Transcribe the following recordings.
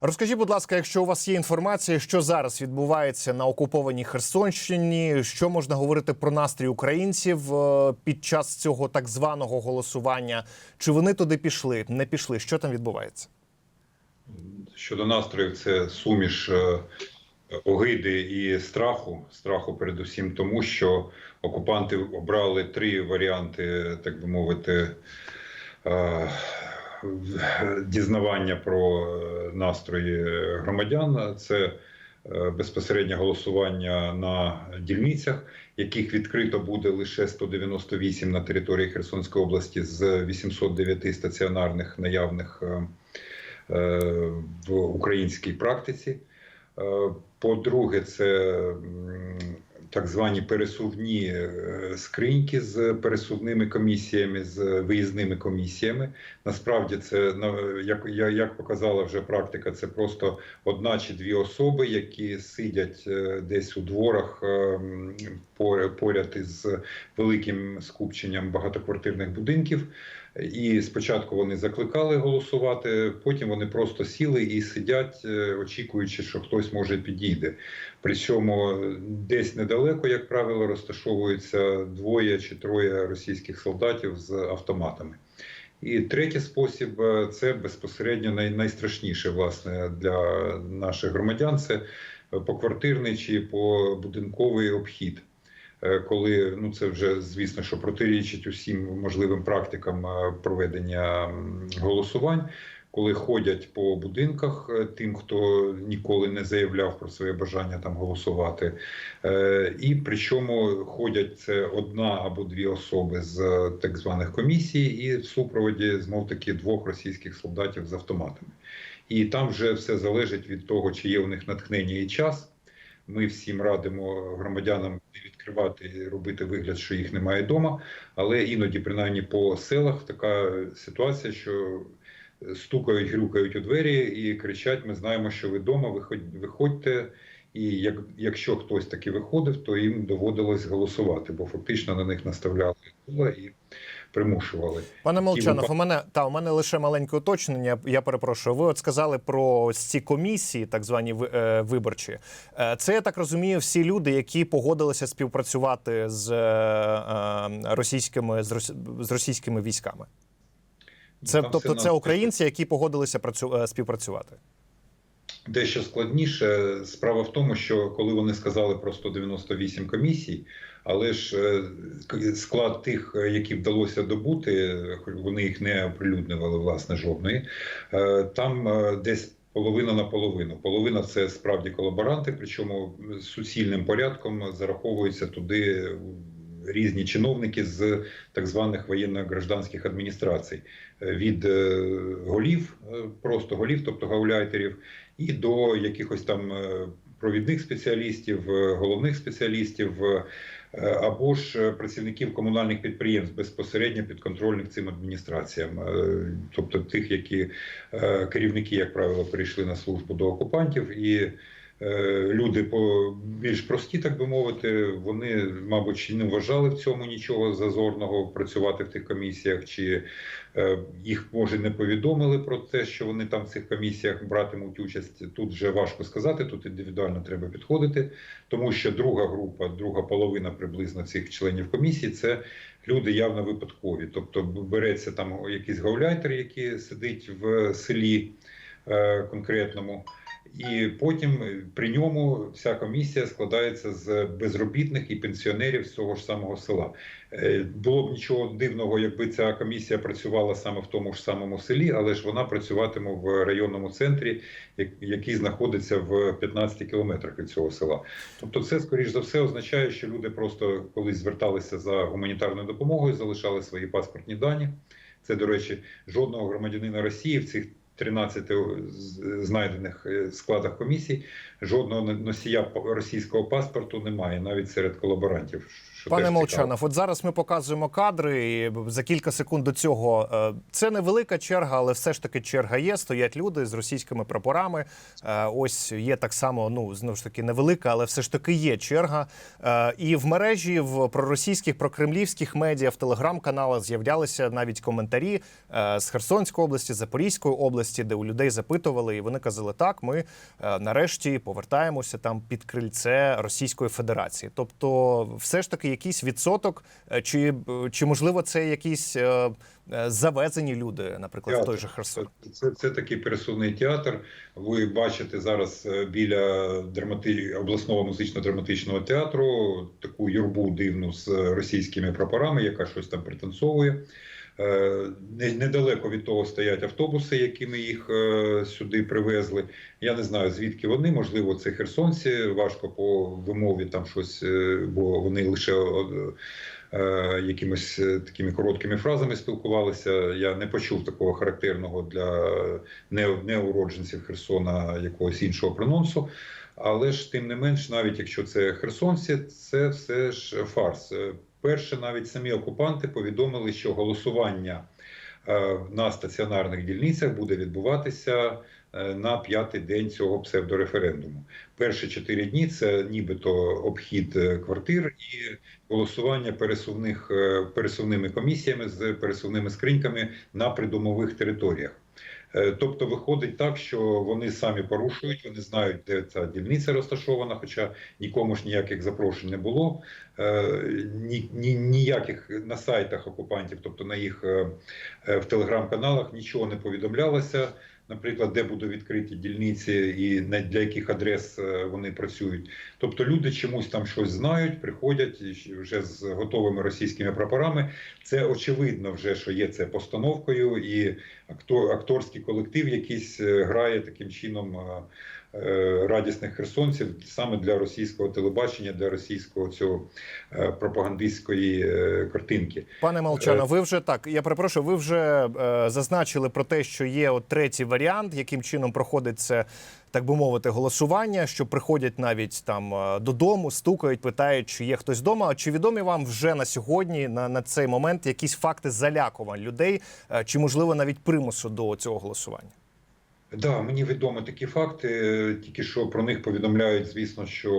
Розкажіть, будь ласка, якщо у вас є інформація, що зараз відбувається на окупованій Херсонщині, що можна говорити про настрій українців е, під час цього так званого голосування? Чи вони туди пішли? Не пішли? Що там відбувається? Щодо настроїв, це суміш е, огиди і страху. Страху, передусім, тому що окупанти обрали три варіанти, так би мовити, е, дізнавання про е, настрої громадян. Це е, безпосереднє голосування на дільницях, яких відкрито буде лише 198 на території Херсонської області з 809 стаціонарних наявних. е, в українській практиці. По-друге, це так звані пересувні е, скриньки з пересувними комісіями, з виїзними комісіями. Насправді, це як, як показала вже практика, це просто одна чи дві особи, які сидять е, десь у дворах е, м, пор- поряд із великим скупченням багатоквартирних будинків. І спочатку вони закликали голосувати, потім вони просто сіли і сидять, е, очікуючи, що хтось може підійде. Причому десь недалеко, як правило, розташовуються двоє чи троє російських солдатів з автоматами. І третій спосіб е, це безпосередньо най, найстрашніше власне для наших громадян. Це поквартирний чи побудинковий обхід. Е, Коли ну це вже звісно, що протирічить усім можливим практикам е, проведення голосувань, коли ходять по будинках е, тим, хто ніколи не заявляв про своє бажання там голосувати, і причому ходять це одна або дві особи з так званих комісій, і в супроводі знов таки двох російських солдатів з автоматами. І там вже все залежить від того, чи є у них натхнення і час. Ми всім радимо громадянам не відкривати робити вигляд, що їх немає вдома. Але іноді, принаймні по селах, така ситуація, що стукають, грюкають у двері і кричать: Ми знаємо, що ви вдома, виходь, виходьте. І як, якщо хтось таки виходив, то їм доводилось голосувати, бо фактично на них наставляли і примушували. Пане Молчанов, у мене та у мене лише маленьке уточнення. Я перепрошую. Ви от сказали про ось ці комісії, так звані е, виборчі. Е, Це я так розумію, всі люди, які погодилися співпрацювати з е, російськими з з російськими військами. Це Там тобто це українці, які погодилися працю, співпрацювати. Дещо складніше. Справа в тому, що коли вони сказали про 198 комісій, але ж е, склад тих, е, які вдалося добути, вони їх не оприлюднювали, власне, жодної. е, Там десь половина на половину. Половина це справді колаборанти, причому суцільним порядком зараховуються туди різні чиновники з так званих воєнно-гражданських адміністрацій від голів, просто голів, тобто гауляйтерів, і до якихось там провідних спеціалістів, головних спеціалістів. Е, Або ж е, працівників комунальних підприємств безпосередньо підконтрольних цим адміністраціям, Е, тобто тих, які керівники, як правило, перейшли на службу до окупантів, і люди по більш прості, так би мовити, вони, мабуть, не вважали в цьому нічого зазорного працювати в тих комісіях, чи е, їх може не повідомили про те, що вони там в цих комісіях братимуть участь. Тут вже важко сказати, тут індивідуально треба підходити, тому що друга група, друга половина приблизно цих членів комісії це люди явно випадкові. Тобто береться там якийсь гауляйтер, який сидить в селі е, конкретному. І потім при ньому вся комісія складається з безробітних і пенсіонерів з цього ж самого села. Е, Було б нічого дивного, якби ця комісія працювала саме в тому ж самому селі, але ж вона працюватиме в районному центрі, який знаходиться в 15 кілометрах від цього села. Тобто, це скоріш за все означає, що люди просто колись зверталися за гуманітарною допомогою, залишали свої паспортні дані. Це, до речі, жодного громадянина Росії в цих 13 знайдених е, складах комісій. Жодного носія російського паспорту немає, навіть серед колаборантів, що Пане Молчанов, от зараз ми показуємо кадри. і За кілька секунд до цього е, це невелика черга, але все ж таки черга є. Стоять люди з російськими прапорами. Е, Ось є так само. Ну знову ж таки невелика, але все ж таки є черга. Е, І в мережі в проросійських, прокремлівських медіа, в телеграм-каналах з'являлися навіть коментарі з Херсонської області, Запорізької області, де у людей запитували, і вони казали, так, ми нарешті повертаємося там під крильце Російської Федерації. Тобто, все ж таки, якийсь відсоток, е, чи, е, чи можливо це якісь е, завезені люди, наприклад, в той же Херсон. Це, це, це такий пересувний театр. Ви бачите зараз біля драмати... обласного музично-драматичного театру таку юрбу дивну з російськими прапорами, яка щось там пританцовує. Е, не- Недалеко від того стоять автобуси, якими їх е, сюди привезли. Я не знаю звідки вони. Можливо, це херсонці. Важко по вимові там щось, е, бо вони лише якимось е, такими короткими фразами спілкувалися. Я не почув такого характерного для не, неуродженців Херсона якогось іншого прононсу. Але ж тим не менш, навіть якщо це херсонці, це все ж фарс. Е, Перше, навіть самі окупанти повідомили, що голосування е, на стаціонарних дільницях буде відбуватися е, на п'ятий день цього псевдореферендуму. Перші чотири дні це нібито обхід квартир і голосування пересувних пересувними комісіями з пересувними скриньками на придомових територіях. Е, Тобто виходить так, що вони самі порушують, вони знають, де ця дільниця розташована, хоча нікому ж ніяких запрошень не було, Е, ні, ні, ніяких на сайтах окупантів, тобто на їх е, в телеграм-каналах нічого не повідомлялося. Наприклад, де будуть відкриті дільниці і для яких адрес е, вони працюють. Тобто люди чомусь там щось знають, приходять вже з готовими російськими прапорами. Це очевидно, вже що є це постановкою, і актор, акторський колектив якийсь е, грає таким чином е, радісних херсонців саме для російського телебачення, для російського цього е, пропагандистської е, картинки. Пане Молчано, ви вже так. Я перепрошую, ви вже е, зазначили про те, що є от третій варіант, яким чином проходить це, так би мовити, голосування, що приходять навіть там е, додому, стукають, питають, чи є хтось вдома. Чи відомі вам вже на сьогодні, на, на цей момент, якісь факти залякувань людей, е, чи можливо навіть примусу до цього голосування? Да, мені відомі такі факти. Тільки що про них повідомляють, звісно, що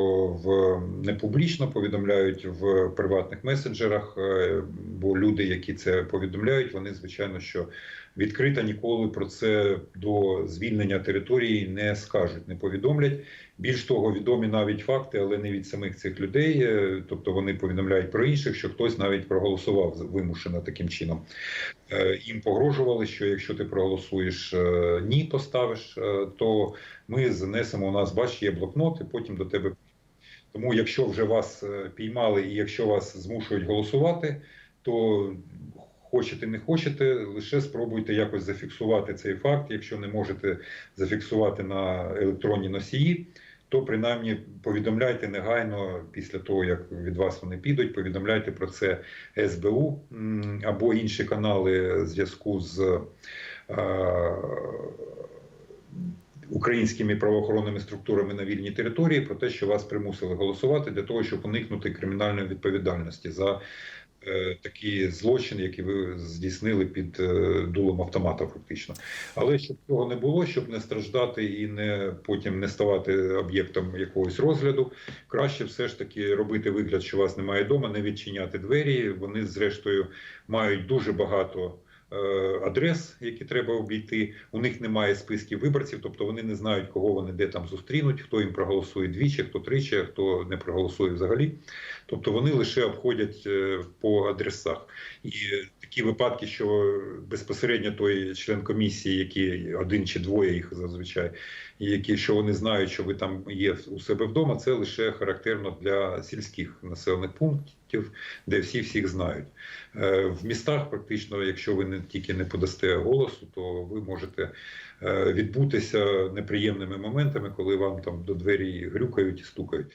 в не публічно повідомляють в приватних месенджерах. е, Бо люди, які це повідомляють, вони звичайно що відкрито ніколи про це до звільнення території не скажуть, не повідомлять. Більш того, відомі навіть факти, але не від самих цих людей. е, Тобто вони повідомляють про інших, що хтось навіть проголосував вимушено таким чином. Е, Їм погрожували, що якщо ти проголосуєш е, ні, поставиш, то ми занесемо у нас, бач, є блокнот, і потім до тебе. Тому, якщо вже вас піймали і якщо вас змушують голосувати, то хочете не хочете, лише спробуйте якось зафіксувати цей факт. Якщо не можете зафіксувати на електронні носії, то принаймні повідомляйте негайно після того, як від вас вони підуть. Повідомляйте про це СБУ або інші канали зв'язку з е, українськими правоохоронними структурами на вільній території про те, що вас примусили голосувати для того, щоб уникнути кримінальної відповідальності за такі злочини, які ви здійснили під е, дулом автомата, фактично. Але щоб цього не було, щоб не страждати і не потім не ставати об'єктом якогось розгляду, краще все ж таки робити вигляд, що вас немає вдома, не відчиняти двері. Вони, зрештою, мають дуже багато. Е, Адрес, які треба обійти, у них немає списків виборців, тобто вони не знають, кого вони де там зустрінуть, хто їм проголосує двічі, хто тричі, хто не проголосує взагалі. Тобто вони лише обходять е, по адресах. І такі випадки, що безпосередньо той член комісії, який один чи двоє їх зазвичай, і які що вони знають, що ви там є у себе вдома, це лише характерно для сільських населених пунктів, де всі всіх знають. Е, В містах, практично, якщо ви не тільки не подасте голосу, то ви можете е, відбутися неприємними моментами, коли вам там до двері грюкають і стукають.